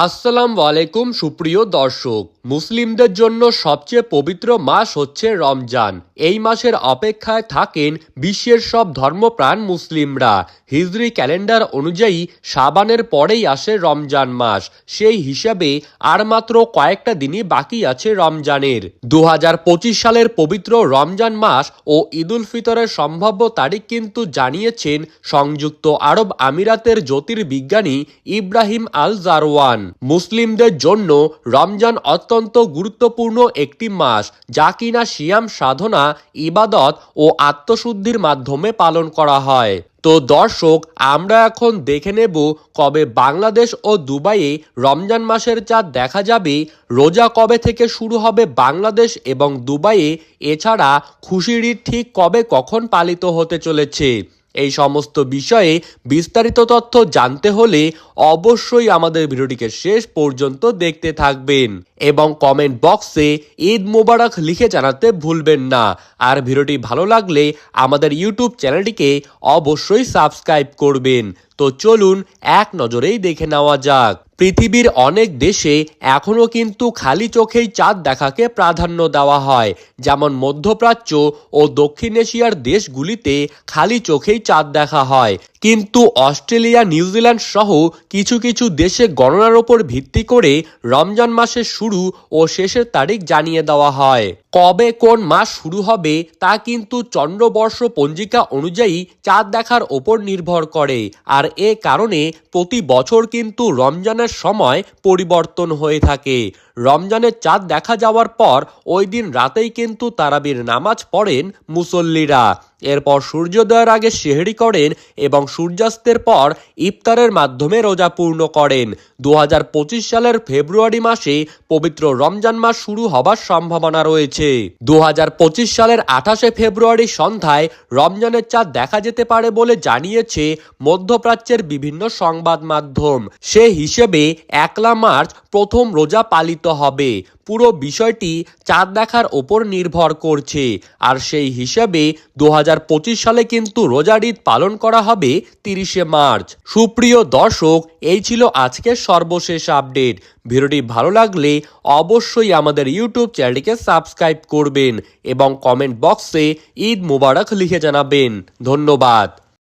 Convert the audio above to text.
আসসালামু আলাইকুম, সুপ্রিয় দর্শক। মুসলিমদের জন্য সবচেয়ে পবিত্র মাস হচ্ছে রমজান। এই মাসের অপেক্ষায় থাকেন বিশ্বের সব ধর্মপ্রাণ মুসলিমরা। হিজরি ক্যালেন্ডার অনুযায়ী সাবানের পরেই আসে রমজান মাস। সেই হিসাবে আর মাত্র কয়েকটা দিনই বাকি আছে রমজানের। দু হাজার পঁচিশ সালের পবিত্র রমজান মাস ও ঈদুল ফিতরের সম্ভাব্য তারিখ কিন্তু জানিয়েছেন সংযুক্ত আরব আমিরাতের জ্যোতির্বিজ্ঞানী ইব্রাহিম আল জারওয়ান মুসলিমদের জন্য রমজান অত্যন্ত গুরুত্বপূর্ণ একটি মাস, যা কিনা সিয়াম সাধনা, ইবাদত ও আত্মশুদ্ধির মাধ্যমে পালন করা হয়। তো দর্শক, আমরা এখন দেখে নেব কবে বাংলাদেশ ও দুবাইয়ে রমজান মাসের চাঁদ দেখা যাবে, রোজা কবে থেকে শুরু হবে বাংলাদেশ এবং দুবাইয়ে, এছাড়া খুশির ঠিক কবে কখন পালিত হতে চলেছে। এই সমস্ত বিষয়ে বিস্তারিত তথ্য জানতে হলে অবশ্যই আমাদের ভিডিওটিকে শেষ পর্যন্ত দেখতে থাকবেন এবং কমেন্ট বক্সে ঈদ মোবারক লিখে জানাতে ভুলবেন না। আর ভিডিওটি ভালো লাগলে আমাদের ইউটিউব চ্যানেলটিকে অবশ্যই সাবস্ক্রাইব করবেন। তো চলুন এক নজরেই দেখে নেওয়া যাক। পৃথিবীর অনেক দেশে এখনও কিন্তু খালি চোখেই চাঁদ দেখাকে প্রাধান্য দেওয়া হয়। যেমন মধ্যপ্রাচ্য ও দক্ষিণ এশিয়ার দেশগুলিতে খালি চোখেই চাঁদ দেখা হয়। কিন্তু অস্ট্রেলিয়া নিউজিল্যান্ড সহ কিছু কিছু দেশে গণনার ওপর ভিত্তি করে রমজান মাসের শুরু ও শেষের তারিখ জানিয়ে দেওয়া হয়। কবে কোন মাস শুরু হবে তা কিন্তু চন্দ্রবর্ষ পঞ্জিকা অনুযায়ী চাঁদ দেখার ওপর নির্ভর করে। আর এ কারণে প্রতি বছর কিন্তু রমজানের সময় পরিবর্তন হয়ে থাকে। রমজানের চাঁদ দেখা যাওয়ার পর ওই দিন রাতেই কিন্তু তারাবির নামাজ পড়েন মুসল্লিরা। এরপর সূর্যোদয়ের আগে সেহরি করেন এবং সূর্যাস্তের পর ইফতারের মাধ্যমে রোজা পূর্ণ করেন। দু হাজার পঁচিশ সালের ফেব্রুয়ারি মাসে পবিত্র রমজান মাস শুরু হবার সম্ভাবনা রয়েছে। দু হাজার পঁচিশ সালের আঠাশে ফেব্রুয়ারি সন্ধ্যায় রমজানের চাঁদ দেখা যেতে পারে বলে জানিয়েছে মধ্যপ্রাচ্যের বিভিন্ন সংবাদ মাধ্যম। সে হিসেবে একলা মার্চ প্রথম রোজা পালিত হবে। পুরো বিষয়টি চাঁদ দেখার ওপর নির্ভর করছে। আর সেই হিসাবে দু সালে কিন্তু রোজার ঈদ পালন করা হবে তিরিশে মার্চ। সুপ্রিয় দর্শক, এই ছিল আজকের সর্বশেষ আপডেট। ভিডিওটি ভালো লাগলে অবশ্যই আমাদের ইউটিউব চ্যানেলটিকে সাবস্ক্রাইব করবেন এবং কমেন্ট বক্সে ঈদ মুবারক লিখে জানাবেন। ধন্যবাদ।